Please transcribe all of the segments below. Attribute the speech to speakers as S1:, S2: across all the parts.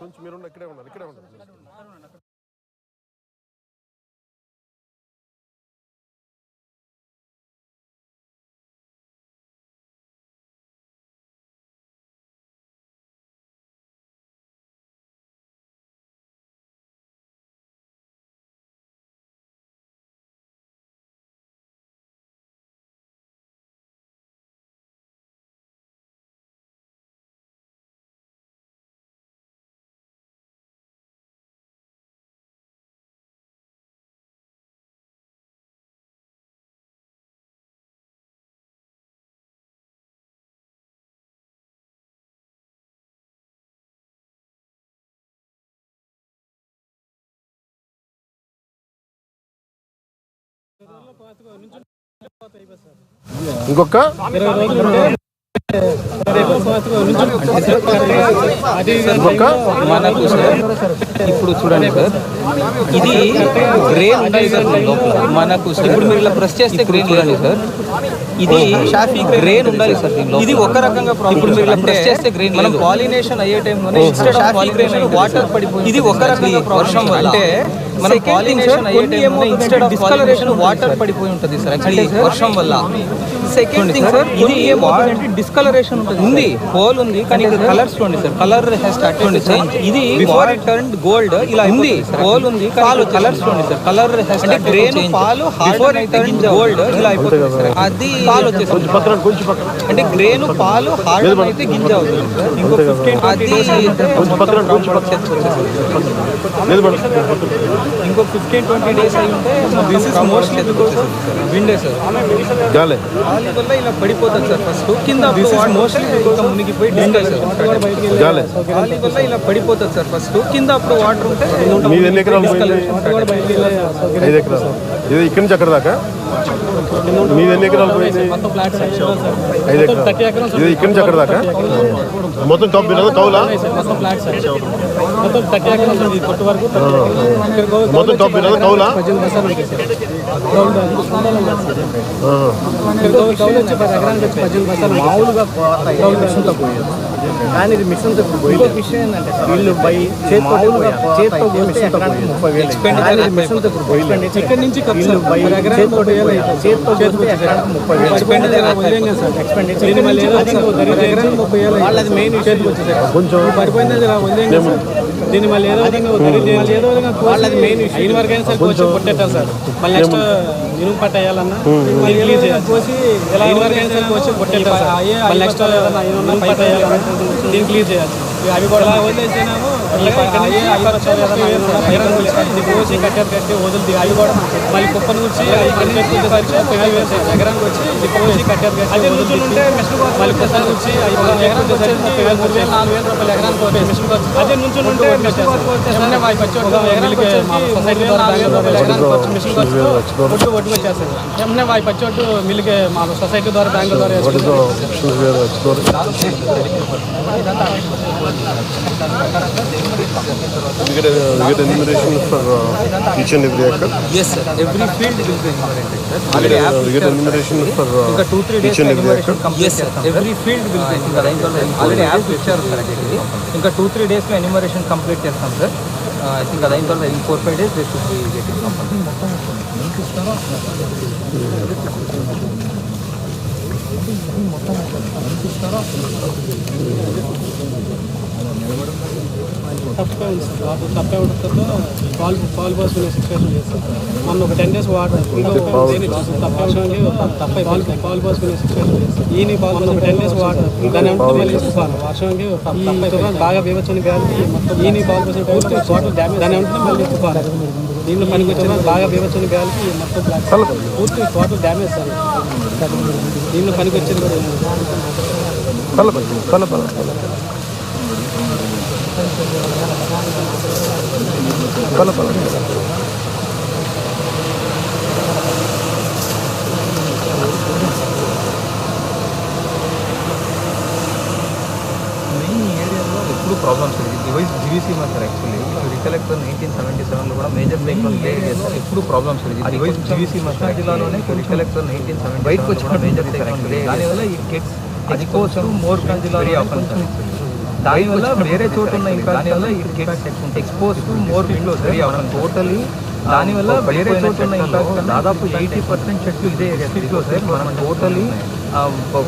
S1: కొంచెం మీరు ఇక్కడే ఉండాలి ఇక్కడే ఉండాలి ఇంకొక?
S2: మనకు సార్ ఇప్పుడు చూడండి సార్. ఇది గ్రెయిన్ ఉంటుంది సార్ లోపల మనకు ఇప్పుడు మీరు ఇలా ప్రెస్ చేస్తే గ్రెయిన్ చూడండి సార్. ఇది షాఫీ గ్రెయిన్ ఉండాలి సార్ దీనిలో. ఇది ఒక రకంగా ఇప్పుడు మీరు ఇలా ప్రెస్ చేస్తే గ్రెయిన్ మనం పాలినేషన్ అయ్యే టైంలోనే వాటర్ పడిపోయింది. ఇది ఒక రకంగా వర్షం అంటే మన పాలినేషన్ అయ్యే టైంలో ఇన్స్టెడ్ ఆఫ్ వాటర్ పడిపోయి ఉంటుంది సార్. యాక్చువల్లీ వర్షం వల్ల. సెకండ్ థింగ్ సార్ ఇది ఏమవుతుందంటే డిస్కలరేషన్ ఉంటుంది ఉంది హోల్ ఉంది కానీ కలర్స్ చూడండి sir colour has started change ఇది బిఫోర్ ఇట్ టర్న్ గోల్డ్ ఇలా ఉంది హోల్ ఉంది పాలు కలర్స్ చూడండి సార్ కలర్ హ్యాస్ అంటే గ్రెయిన్ పాలు బిఫోర్ ఇట్ టర్న్ గోల్డ్ ఇలా అయిపోతుంది సార్ అది పాలు వచ్చేసి
S1: పక్కన కొంచెం పక్కన.
S2: అంటే గ్రెయిన్ పాలు హార్డ్ అయితే గింజ అవుతుంది సార్ ఇంకో ఫిఫ్టీన్ అది
S1: కొంచెం పక్కన కొంచెం పక్కన. లేదు
S2: ఇంకో ఫిఫ్టీన్ ట్వంటీ డేస్ అయి ఉంటే దిస్ ఇస్ మోస్ట్లీ విండే సార్
S1: గాలే.
S2: గాలి వల్ల ఇలా పడిపోతుంది సార్ ఫస్ట్ కింద మోస్ట్లీ మునిగిపోయి డిస్కల్ సార్
S1: గాలే
S2: వల్ల ఇలా పడిపోతుంది సార్ ఫస్ట్ కింద అప్పుడు వాటర్ ఉంటే
S1: ఐదు ఎకరాలు. ఇది ఇక్కడి నుంచి అక్కడ దాకా? మీది ఎన్ని ఎకరాలు? పోయింది ఐదు ఎకరాలు. ఇది ఇక్కడి నుంచి అక్కడ దాకా? మొత్తం కౌలు కౌలా?
S3: మొత్తం వరకు
S1: మొత్తం కౌలు?
S3: మామూలుగా కానీ ఇది మిషన్తో ఇంకో విషయం ఏంటంటే వీళ్ళు బై చేతితో పోస్తే ఎకరానికి ముప్పై వేలు కానీ ఇది మిషన్తో పోయింది. ఇక్కడ నుంచి వీళ్ళు బై చేతితో చేతితో చేతితో ముప్పై వేలు ఎక్స్పెండిచర్ వాళ్ళది మెయిన్ వచ్చేసరికి. కొంచెం పడిపోయింది అది వదిలేం సార్ దీని మళ్ళీ ఏదో విధంగా మళ్ళీ ఏదో విధంగా వాళ్ళది మెయిన్ అయిన వరకు అయినా సరే కొంచెం కొట్టేటారు సార్. మళ్ళీ నెక్స్ట్ ఇనుము పట్ట వేయాలన్నా మళ్ళీ చేయాలి. కోసి అయిన వరకు అయినా సరే కొంచెం కొట్టేటారు సార్. మళ్ళీ నెక్స్ట్ ఇనుము పట్ట వేయాలన్నా దీన్ని క్లీన్ చేయాలి. అవి కూడా వదిలేసినాము ఇది కోసి కట్టారు కట్టి వదులుది అవి కూడా మళ్ళీ కుప్పను వచ్చి ఎకరానికి వచ్చి ఇది కోసి కట్టారు కట్టి వదులుతుంటే మళ్ళీ కుప్పను వచ్చి ఎకరానికి వచ్చేసరికి నాలుగు వేల రూపాయలు ఎకరానికి పోతే మిషన్ ఖర్చు అదే నుంచి ఉంటే ఎకరానికి సొసైటీ ద్వారా నాలుగు వేల రూపాయలు ఎకరానికి వచ్చి మిషన్ ఖర్చు ఒడ్డు ఒడ్డు వచ్చేస్తుంది ఎమ్మె వాయి పచ్చోటు మిల్లుకి మా సొసైటీ ద్వారా బ్యాంకు ద్వారా వేసుకుంటాం.
S1: You get, a, you get enumeration for uh, each and every acre.
S2: Yes sir every field will be enumerated sir
S1: You get, a, you get enumeration for
S2: ఇంకా
S1: uh,
S2: two three days
S1: each and every acre.
S2: Yes sir every field will be ఇంకా already app ఇచ్చారు sir actually ఇంకా two three డేస్లో enumeration complete చేస్తాం sir I think అది అయిన తర్వాత ఇంక four five days they should be getting
S3: తప్పే ఉంది సార్ వాటర్ తప్పే ఉండడంతో పాలు పాలు పోసుకునే సిచ్యువేషన్ లేదు సార్ మొన్న ఒక టెన్ డేస్ వాటర్ ఇంకో దేని తప్పే ఉండడానికి తప్పే పాలు పాలు పోసుకునే సిచ్యువేషన్ చేస్తాం ఈయన పాలు ఒక టెన్ డేస్ వాటర్ దాని అంటే మళ్ళీ తుఫాను వర్షంకి తప్పే బాగా బీభత్సని గాలి మొత్తం ఈయన పాలు పోసిన పూర్తి వాటర్ డ్యామేజ్ దాని అంటే మళ్ళీ తుఫాను దీంట్లో పనికి వచ్చిన బాగా బీభత్సని గాలికి మొత్తం పూర్తి వాటర్ డ్యామేజ్ సార్ దీంట్లో పనికి వచ్చేది కూడా ఏం లేదు.
S1: పల్ల పల్ల పల్ల పల్ల పల్ల
S4: మెయిన్ ఈ ఏరియాలో ఎప్పుడు ప్రాబ్లమ్స్ ఇది డివైస్ జీవీసీ మాత్రం యాక్చువల్లీ రికలెక్ట్ నైన్టీన్ సెవెంటీ సెవెన్లో కూడా మేజర్ సైక్లోన్ క్రియేట్ చేస్తారు ఎప్పుడు ప్రాబ్లమ్స్ ఇది డివైస్ జీవీసీ మాత్రం జిల్లాలోనే రికలెక్ట్ నైన్టీన్ సెవెంటీ బయటకు వచ్చిన మేజర్ సైక్లోన్ దానివల్ల ఈ కిడ్స్ అది కోసం మోర్ వెరీ ఆఫన్ దానివల్ల వేరే చోట ఉన్న ఇంపాక్ట్ వల్ల kids expose to more windows often totally దానివల్ల వేరే చోట ఉన్న ఇంపాక్ట్ దాదాపు ఎయిటీ పర్సెంట్ చెట్లు ఇదే ఏరియాలో సార్. మనం టోటలీ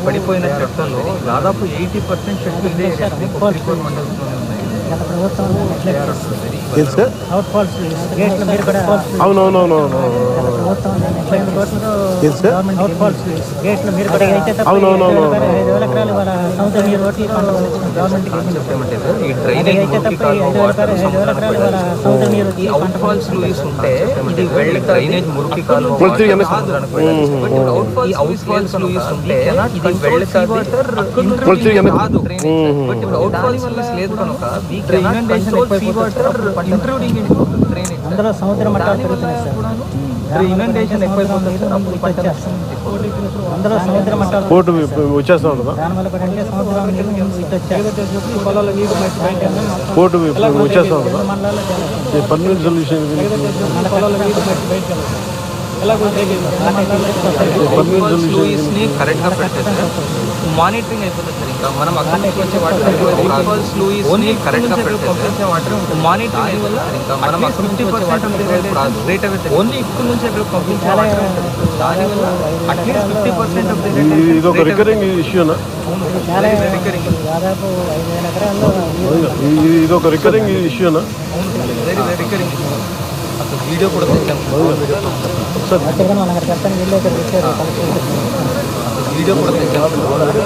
S4: పడిపోయిన చెట్లలో దాదాపు ఎయిటీ పర్సెంట్ చెట్లు ఇదే ఏరియా మండలంలోనే ఉన్నాయి.
S1: అవునవునవునవును. అవునవునవును.
S5: అందులో సముద్ర మట్టాలు పెరుగుతున్నాయి సార్.
S4: ఇనండేషన్ ఎక్కువైపోతుంది సార్ అప్పుడు పంట
S5: అందులో సముద్ర మట్టాలు
S1: కోర్టు వచ్చేస్తా ఉంటుందా కోర్టు వచ్చేస్తా ఉంటుందా పర్మనెంట్ సొల్యూషన్
S3: మన పొలాల్లో నీరు బయట బయట ఎలా
S4: అవుట్ ఫాల్స్ లూయిస్ని కరెక్ట్గా పెట్టేస్తే మానిటరింగ్ అయిపోతుంది సార్ ఇంకా మనం అక్కడ నుంచి వచ్చే వాటర్ అవుట్ ఫాల్స్ లూయిస్ని కరెక్ట్గా పెట్టేస్తే మానిటరింగ్ అయిపోతుంది సార్ ఇంకా మనం వచ్చే వాటర్ రేట్ అయితే ఓన్లీ ఇక్కడ నుంచి అక్కడ పంపించే వాటర్ దానివల్ల అట్లీస్ట్ ఫిఫ్టీ పర్సెంట్ ఆఫ్
S1: ఇది ఒక రికరింగ్ ఇష్యూనా
S5: చాలా దాదాపు ఐదు వేల ఎకరాల్లో
S1: ఇది ఒక రికరింగ్ ఇష్యూనా
S4: రికరింగ్ అసలు వీడియో కూడా
S5: అక్కడ ఇక్కడ వచ్చారు
S4: వీడియో కూడా
S5: అక్కడ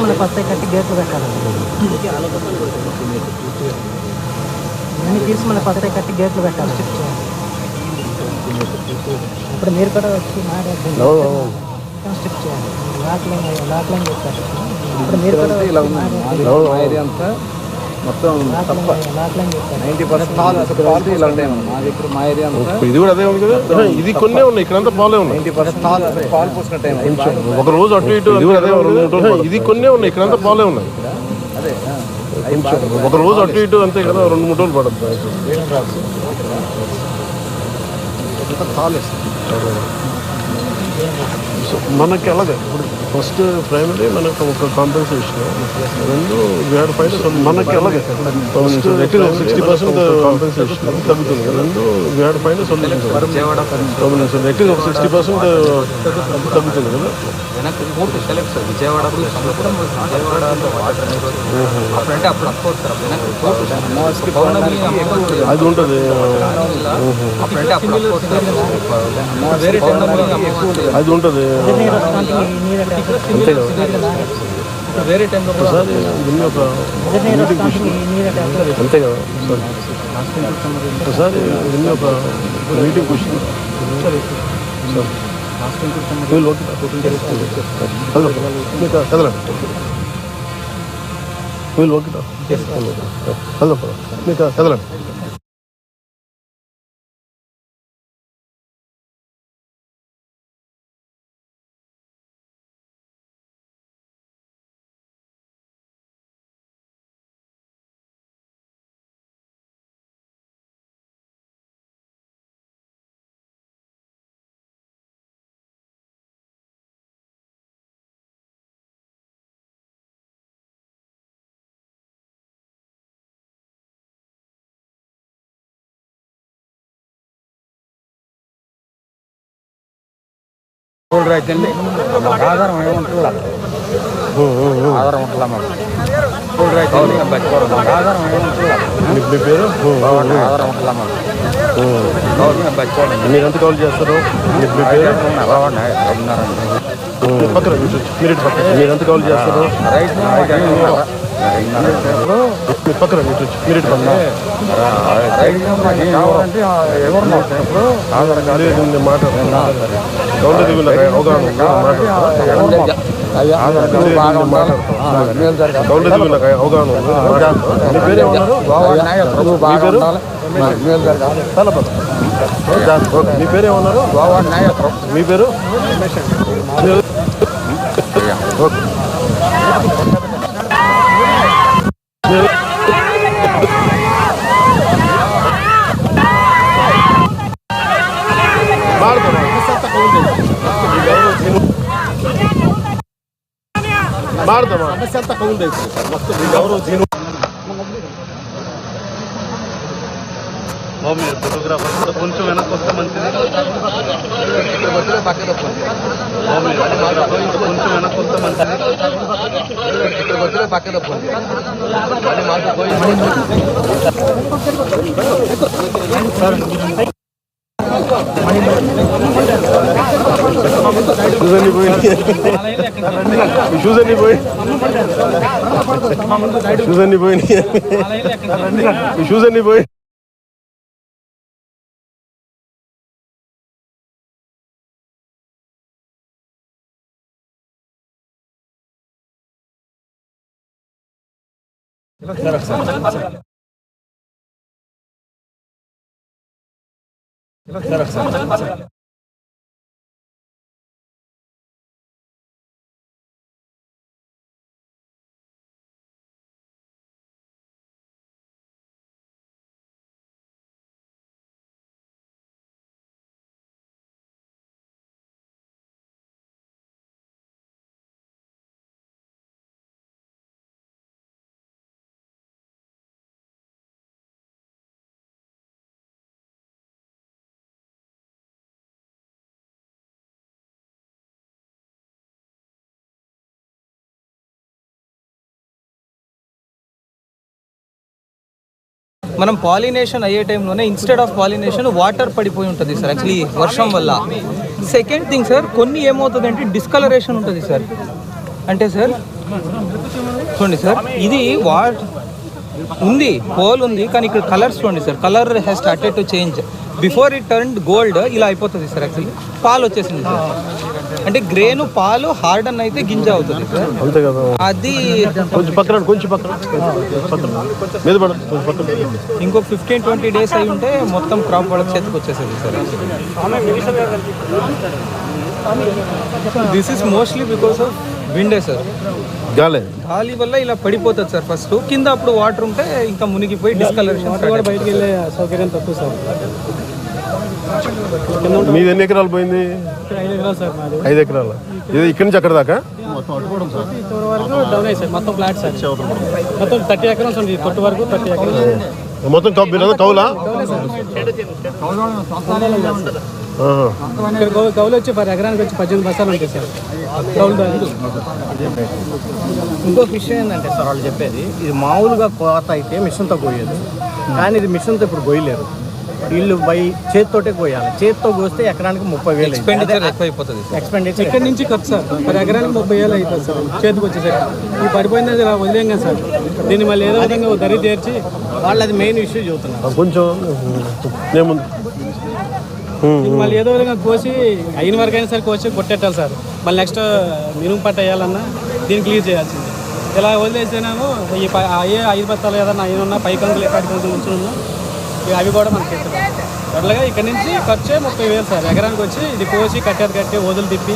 S5: మన ఫస్ట్ కట్టి గేట్లు పెట్టాలి అన్ని తీసి మన ఫస్ట్ కట్టి గేట్లు పెట్టాలి ఇప్పుడు మీరు కూడా వచ్చి మాట్లాడండి స్టిప్ చేయాలి లాక్ లైన్ లాక్ లైన్ చెప్పారు ఇప్పుడు మీరు కూడా
S6: అంతా మొత్తం ఇలా ఉంటాయి మా మా ఏరియా
S1: ఇది కూడా అదే ఉంది కదా ఇది కొన్ని ఉన్నాయి ఇక్కడంతా పాలే ఉన్నాయి
S6: నైంటీ పర్సెంట్ పాలు
S1: ఒక రోజు అటు ఇటు ఇది కూడా అదే ఇది కొన్ని ఉన్నాయి ఇక్కడంతా పాలే ఉన్నాయి
S6: అదే
S1: ఒక రోజు అటు ఇటు అంతే కదా రెండు మూడు రోజులు పడద్దు సో మనకి అలాగే ఇప్పుడు ఫస్ట్ ప్రైమరీ మనకు ఒక కాంపెన్సేషన్ రెండు వేడ పైన మనకి అలాగే. ఫస్ట్ సిక్స్టీ పర్సెంట్ కాంపెన్సేషన్ తగ్గుతుంది రెండు వేడ పైన సొల్యూషన్ ఎట్లీస్ట్ ఒక సిక్స్టీ పర్సెంట్ తగ్గుతుంది కదా. అది ఉంటుంది.
S4: వేరే
S1: అది ఉంటుంది. అంతే
S4: వేరే టైంలో
S1: ఒకసారి ఒక అంతే కదా ఒకసారి దీన్ని ఒక మీటింగ్ క్వశ్చన్ కదలండి. కదలండి. వీళ్ళు ఓకే కదలండి మీకు. కదలండి
S7: కూల్ రైతు అండి మాకు ఆధారం ఏముంటుందా ఆధారం ఉంటుందా మాకు. కూల్ రైతు అండి బతికోవడం మాకు ఆధారం ఏముంటుందా
S1: మీ మీ పేరు?
S7: ఆధారం ఉంటుందా మాకు గవర్నమెంట్ బతికోవడం
S1: మీరు ఎంత కాల్ చేస్తారు మీరు ఎంత కాల్ చేస్తారు? పక్కన మీరు
S7: కావాలంటే ఎవరు
S1: గౌరవ దిగుల అవగాహన గౌరవ దిగుల అవగాహన మీ పేరు ఏమన్నారు మీ పేరు ఏమన్నారు మీ పేరు ఓకే ಮಾಡ್ದವ ಸಮಸ್ಯೆ ಅಂತ ತಗೊಂಡೈತಿ ಮತ್ತೆ ಅವರು ಜೀವನ ಒಮ್ಮೆ ಫೋಟೋಗ್ರಾಫರ್ ಕೊಂಚ
S7: ವೆನಕ್ ವಸ್ತಾಮಂತೀನಿ
S1: ಬರ್ತಾರೆ ಬಾಕಿ ಒಮ್ಮೆ ಫೋಟೋಗ್ರಾಫರ್ ಕೊಂಚ
S7: ವೆನಕ್ ವಸ್ತಾಮಂತೀನಿ ಬರ್ತಾರೆ ಬಾಕಿ ಮಾಡಿ ಮಾತು ಸರ್
S1: షూస్ అన్ని పోయి షూస్ అన్ని పోయి షూస్ అన్ని పోయి షూస్
S2: మనం పాలినేషన్ అయ్యే టైంలోనే ఇన్స్టెడ్ ఆఫ్ పాలినేషన్ వాటర్ పడిపోయి ఉంటుంది సార్ యాక్చువల్లీ వర్షం వల్ల. సెకండ్ థింగ్ సార్ కొన్ని ఏమవుతుందంటే డిస్కలరేషన్ ఉంటుంది సార్. అంటే సార్ చూడండి సార్ ఇది వా ఉంది హోల్ ఉంది కానీ ఇక్కడ కలర్స్ చూడండి sir colour has started to change before it turn gold ఇలా అయిపోతుంది సార్ యాక్చువల్లీ పాలు వచ్చేసింది సార్ అంటే గ్రేను పాలు హార్డన్ అయితే గింజ అవుతుంది సార్
S1: అంతే కదా.
S2: అది
S1: కొంచెం పక్కన కొంచెం పక్కన. పక్కన. మీద పడ కొంచెం పక్కన.
S2: ఇంకో ఫిఫ్టీన్ ట్వంటీ డేస్ అయి ఉంటే మొత్తం క్రాప్ వాళ్ళకి చేతికి వచ్చేసేది sir this is mostly because of విండే sir
S1: గాలే.
S2: గాలి వల్ల ఇలా పడిపోతుంది సార్ ఫస్ట్ కింద అప్పుడు వాటర్ ఉంటే ఇంకా మునిగిపోయి డిస్కలరేషన్
S3: కూడా బయటికి వెళ్ళే సౌకర్యం తక్కువ సార్
S1: మీది ఎన్ని ఎకరాలు పోయింది?
S3: ఐదు ఎకరాలు
S1: ఇది ఇక్కడి నుంచి అక్కడ దాకా?
S3: మొత్తం ఫ్లాట్ సార్ మొత్తం థర్టీ ఉంది వరకు థర్టీ
S1: మొత్తం కౌలా
S3: కౌలు వచ్చి పర్ ఎకరానికి వచ్చి పద్దెనిమిది బస్తాలు ఉంటాయి సార్. కౌలు ఇంకొక విషయం ఏంటంటే సార్ వాళ్ళు చెప్పేది ఇది మామూలుగా కోత అయితే మిషన్తో కోయేది కానీ ఇది మిషన్తో ఇప్పుడు కోయలేరు. వీళ్ళు బై చేతితోటే కోయాలి. చేతితో కోస్తే ఎకరానికి ముప్పై వేలు.
S2: ఎక్స్పెండిచర్ ఎక్కువ అయిపోతుంది సార్.
S3: ఎక్స్పెండిచర్ ఇక్కడ నుంచి ఖర్చు సార్ పర్ ఎకరానికి ముప్పై వేలు అవుతుంది సార్. చేతికి వచ్చేసరికి. ఈ పడిపోయింది అది వదిలేం కదా సార్. దీన్ని మళ్ళీ ఏదో విధంగా దరి తీర్చి వాళ్ళు అది మెయిన్ ఇష్యూ చెబుతున్నారు
S1: కొంచెం
S3: Hmm. మళ్ళీ ఏదో విధంగా కోసి అయిన వరకు అయినా సరే కోసి కొట్టేట్టాలి సార్. మళ్ళీ నెక్స్ట్ మినుము పట్ట వేయాలన్నా దీన్ని క్లియర్ చేయాల్సింది. ఇలా వదిలేసినాము ఈ అయ్యే ఐదు బత్తాలు ఏదన్నా అయినా ఉన్నా పై కంకులు ఎక్కడి కంకులు ఉంచున్నా ఇక అవి కూడా మనకి అట్లాగా ఇక్కడ నుంచి ఖర్చే ముప్పై వేలు సార్. ఎకరానికి వచ్చి ఇది కోసి కట్టేది కట్టి వదులు తిప్పి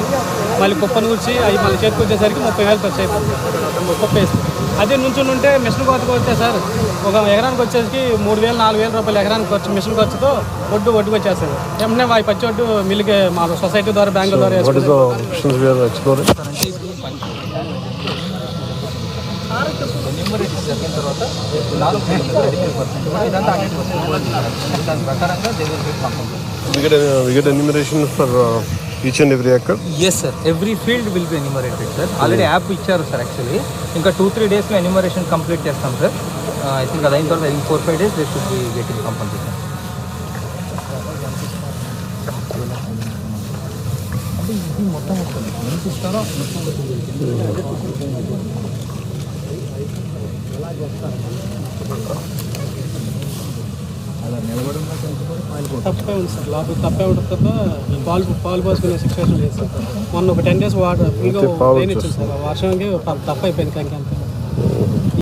S3: మళ్ళీ కుప్పను కూర్చి అవి మళ్ళీ చేతికి వచ్చేసరికి ముప్పై వేలు ఖర్చు అయిపోతుంది. కుప్ప వేసి అదే నుంచుని ఉంటే మిషన్ కోతకు వస్తే సార్. ఒక ఎకరానికి వచ్చేసరికి మూడు వేలు నాలుగు వేల రూపాయలు ఎకరానికి ఖర్చు మిషన్ ఖర్చుతో ఒడ్డు ఒడ్డుకు వచ్చేస్తుంది వెంటనే ఆ పచ్చి ఒడ్డు మిల్లుకి మా సొసైటీ ద్వారా బ్యాంకుల ద్వారా
S1: వాట్ ఇస్
S3: వేసుకుంటాం
S1: the options where explore
S2: enumerate జరిగిన తర్వాత నాలుగు పర్సెంట్ ఇదంతా హండ్రెడ్ పర్సెంట్ దాని ప్రకారంగా they will get
S1: we get a, we get enumeration for uh, each and every ఎక్కడ
S2: yes sir every field will be enumerated sir already app ఇచ్చారు sir actually ఇంకా two three డేస్లో enumeration complete చేస్తాం sir I think అది అయిన తర్వాత ఇంక four five days they should be getting compulsory
S3: తప్పే ఉంది సార్. లోపల తప్పే ఉంటుంది తప్ప పాలు పాలు పోసుకునే సిచ్యువేషన్ లేదు సార్. మొన్న ఒక టెన్ డేస్ వాటర్ ఫుల్గా రెయిన్ ఇచ్చింది సార్. ఆ వర్షంకి తప్ప అయిపోయింది కంకి అంతా.